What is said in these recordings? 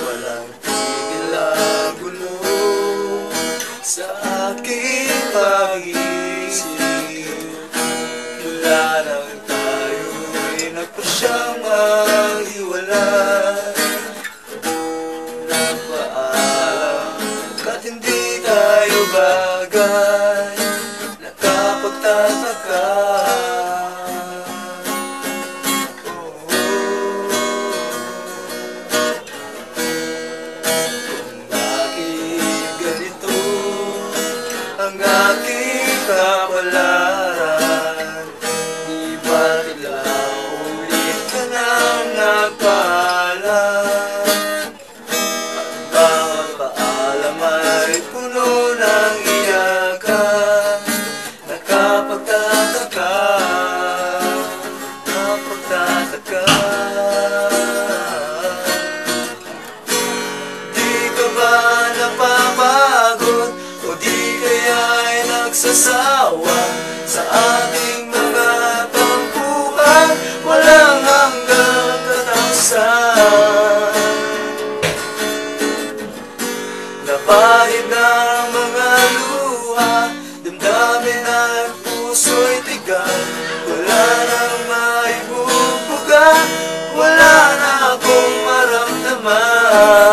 Walang tigil ang gulo sa aking pag-iisip Mula nang tayo'y nagpasyang maghiwalay Nagpaalam ka't hindi tayo bagay kapalaran Di ba kailang ulit ka nang nagpaalam Bawat paalam ay puno ng iyakan nagsasawa Sa ating mga tampuhan Walang hanggang katapsan Napahid ng mga luha Damdamin at puso'y tigang Wala nang maibubuga Wala na akong maramdaman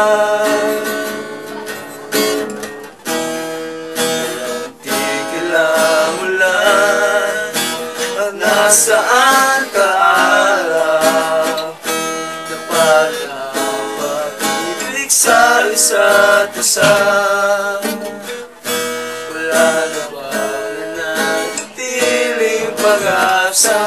nasaan ka araw Dapat ang pag-ibig sa isa't isa? Wala na ba na nagtiling pag-asa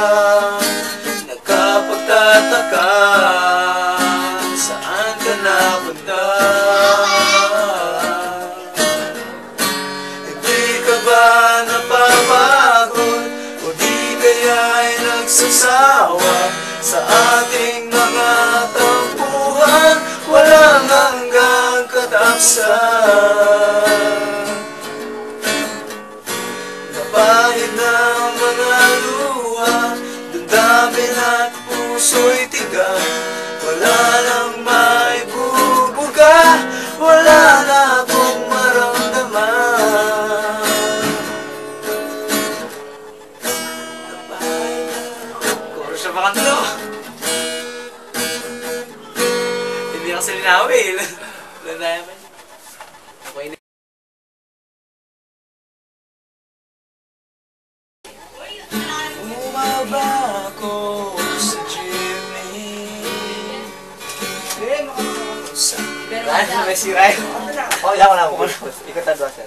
nagsasawa Sa ating mga tampuhan. Walang hanggang katapsan Napahid ng mga luha Damdamin at puso'y Sa bakantlo. Hindi ako silinawin. Wala na naman. Okay na. Umaba ako sa Jimmy Sa Lahat na may siray. Oh, yan ko lang. Ikaw tadwa, sir.